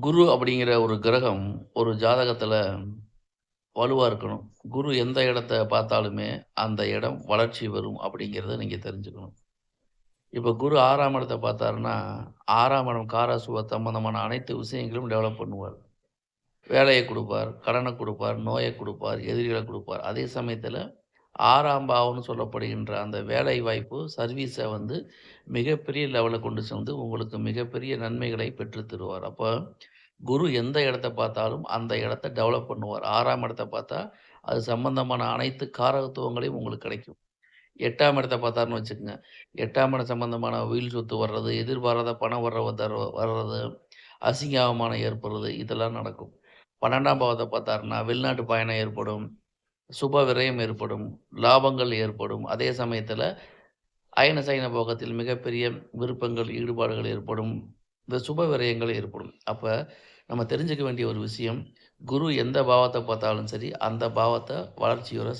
குரு அப்படிங்கிற ஒரு கிரகம் ஒரு ஜாதகத்தில் வலுவாக இருக்கணும். குரு எந்த இடத்த பார்த்தாலுமே, அந்த இடம் வளர்ச்சி வரும் அப்படிங்கிறத நீங்கள் தெரிஞ்சுக்கணும். இப்போ குரு ஆறாம் இடத்தை பார்த்தாருன்னா, ஆறாம் இடம் காராசுவ சம்பந்தமான அனைத்து விஷயங்களும் டெவலப் பண்ணுவார். வேலையை கொடுப்பார் கடனை கொடுப்பார் நோயை கொடுப்பார் எதிரிகளை கொடுப்பார் அதே சமயத்தில் ஆறாம் பாவம்னு சொல்லப்படுகின்ற அந்த வேலை வாய்ப்பு, சர்வீஸை வந்து மிகப்பெரிய லெவலில் கொண்டு சென்று உங்களுக்கு மிகப்பெரிய நன்மைகளை பெற்று தருவார். அப்போ குரு எந்த இடத்த பார்த்தாலும், அந்த இடத்த டெவலப் பண்ணுவார். ஆறாம் இடத்த பார்த்தா, அது சம்பந்தமான அனைத்து காரகத்துவங்களையும் உங்களுக்கு கிடைக்கும். எட்டாம் இடத்த பார்த்தாருன்னு வச்சுக்கோங்க எட்டாம் இடம் சம்பந்தமான உயில் சொத்து வர்றது, எதிர்பாராத பணம் வர தர வர்றது, அசிங்க அவமானம் ஏற்படுறது இதெல்லாம் நடக்கும். பன்னெண்டாம் பாவத்தை பார்த்தாருன்னா, வெளிநாட்டு பயணம் ஏற்படும், சுப விரயம் ஏற்படும், லாபங்கள் ஏற்படும். அதே சமயத்தில் அயன சயன போகத்தில் மிகப்பெரிய விருப்பங்கள், ஈடுபாடுகள் ஏற்படும். இந்த சுப விரயங்கள் ஏற்படும். அப்போ நம்ம தெரிஞ்சுக்க வேண்டிய ஒரு விஷயம், குரு எந்த பாவத்தை பார்த்தாலும் சரி, அந்த பாவத்தை வளர்ச்சியோட